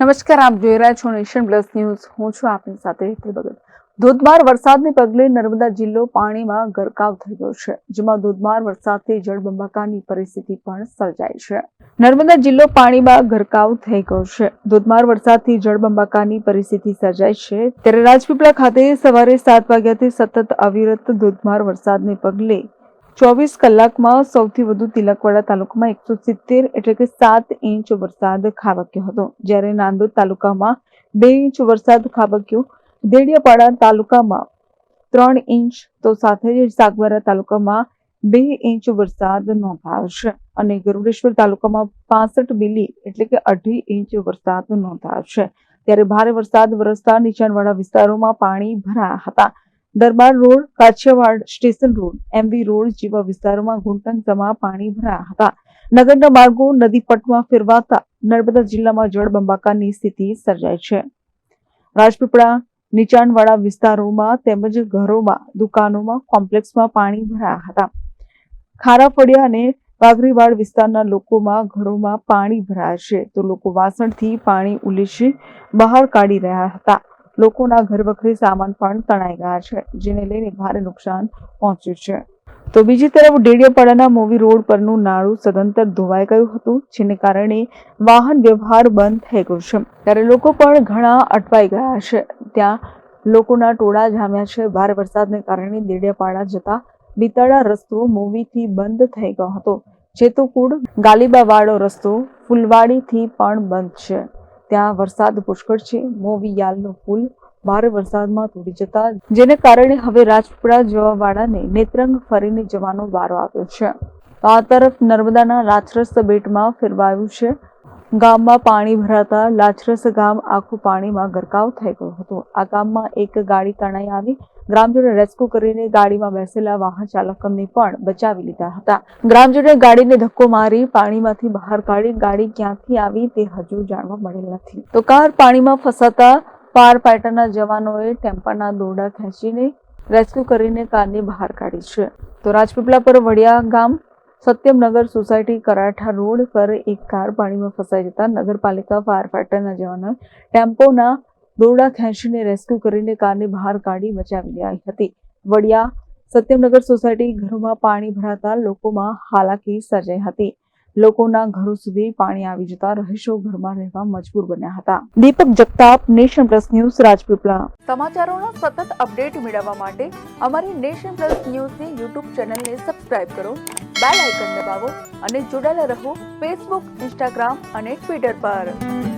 નમસ્કાર, આપ જોઈ રહ્યા છો નેશન પ્લસ ન્યૂઝ. હું છું આપની સાથે હેતલ ભગત. ધોધમાર વરસાદને પગલે નર્મદા જિલ્લો પાણીમાં ગરકાવ થઈ ગયો છે, જેમાં ધોધમાર વરસાદથી જળબંબાકારની પરિસ્થિતિ પણ સર્જાઈ છે. નર્મદા જિલ્લો પાણીમાં ગરકાવ થઈ ગયો છે. ધોધમાર વરસાદથી જળબંબાકારની પરિસ્થિતિ સર્જાઈ છે. ત્યારે રાજપીપળા ખાતે સવારે સાત વાગ્યાથી સતત અવિરત ધોધમાર વરસાદને પગલે ચોવીસ કલાકમાં સૌથી વધુ તિલકવાડા તાલુકામાં એકસો સિત્તેર એટલે કે સાત ઇંચ વરસાદ ખાબક્યો હતો. જ્યારે નાંદોદ તાલુકામાં બે ઇંચ વરસાદ ખાબક્યો. દેડિયાપાડા તાલુકામાં ત્રણ ઇંચ, તો સાથે જ સાગબારા તાલુકામાં બે ઇંચ વરસાદ નોંધાયો છે અને ગરુડેશ્વર તાલુકામાં પાસઠ મિલી એટલે કે અઢી ઇંચ વરસાદ નોંધાયો છે. ત્યારે ભારે વરસાદ વરસતા નીચાણવાળા વિસ્તારોમાં પાણી ભરાયા હતા. Darbar road, Kachhiyawad station road MB road જેવા વિસ્તારોમાં ઘૂંટણસમાં પાણી ભરાયા હતા. નગરના માર્ગો નદી પટમાં ફેરવાતા નર્મદા જિલ્લામાં જળબંબાકારની સ્થિતિ સર્જાય છે. રાજપીપળા, નીચાણવાળા વિસ્તારોમાં તેમજ ઘરોમાં, દુકાનોમાં, કોમ્પ્લેક્સમાં પાણી ભરાયા હતા. ખારાફળિયા અને વાઘરીવાડ વિસ્તારના લોકોમાં ઘરોમાં પાણી ભરાયા છે. તો લોકો વાસણથી પાણી ઉલીસી બહાર કાઢી રહ્યા હતા. લોકોના ઘર વખરી સામાન પણ તણાઈ ગયા છે, જેને લઈને ભારે નુકસાન પહોંચ્યું છે. તો બીજી તરફ ડેડિયાપાડાના મોવી રોડ પરનું નાળું સદંતર ધોવાઈ ગયું હતું, જેને કારણે વાહન વ્યવહાર બંધ થઈ ગયો છે. ત્યારે લોકો પણ ઘણા અટવાઈ ગયા છે. ત્યાં લોકોના ટોળા જામ્યા છે. ભારે વરસાદને કારણે દેડિયાપાડા જતા બિતાડા રસ્તો મોવીથી બંધ થઈ ગયો હતો. જેતુકુડ ગાલીબાવાળો રસ્તો ફુલવાડીથી પણ બંધ છે. ત્યાં વરસાદ પુષ્કળ છે. મોવી યાલનો પુલ ભારે વરસાદમાં તૂટી જતા જેને કારણે હવે રાજપીપળા જવા વાળાને નેત્રંગ ફરીને જવાનો વારો આવ્યો છે. આ તરફ નર્મદાના લાછરસ બેટમાં ફેરવાયું છે. ગામમાં પાણી ભરાતા લાછરસ ગામ આખું પાણીમાં ગરકાવ થઈ ગયું હતું. આ ગામમાં એક ગાડી તણાઈ આવી. ગ્રામજનોએ રેસ્ક્યુ કરીને ગાડીમાં બેસેલા વાહન ચાલકને પણ બચાવી લીધા હતા. ગ્રામજનોએ ગાડીને ધક્કો મારી પાણીમાંથી બહાર કાઢી ગાડી ક્યાંથી આવી તે હજુ જાણવા મળેલ નથી. તો કાર પાણીમાં ફસાતા ફાયર ફાઈટરના જવાનોએ ટેમ્પાના દોરડા ખેંચીને રેસ્ક્યુ કરીને કારને બહાર કાઢી છે. તો રાજપીપળા પર વડિયા ગામ સત્યમનગર સોસાયટી કરાઠા રોડ પર એક કાર પાણીમાં ફસાઈ જતા નગરપાલિકા ફાયર ફાઈટરના જવાનોએ ટેમ્પોના દોરડા ખેંચીને રેસ્ક્યુ કરીને કારને બહાર કાઢી બચાવી લેવાઈ હતી. વડિયા સત્યમનગર સોસાયટી ઘરોમાં પાણી ભરાતા લોકોમાં હાલાકી સર્જાઈ હતી. લોકોના ઘરો સુધી પાણી આવી જતા રહીશો ઘરમાં રહેવા મજબૂર બન્યા હતા. Deepak Jagtap, nation plus news, Rajpipla. સમાચારોના સતત અપડેટ મેળવવા માટે અમારી નેશન પ્લસ ન્યૂઝની યુટ્યુબ ચેનલને સબસ્ક્રાઇબ કરો, બેલ આઇકન દબાવો અને જોડાયેલા રહો ફેસબુક, ઇન્સ્ટાગ્રામ અને ટ્વિટર પર.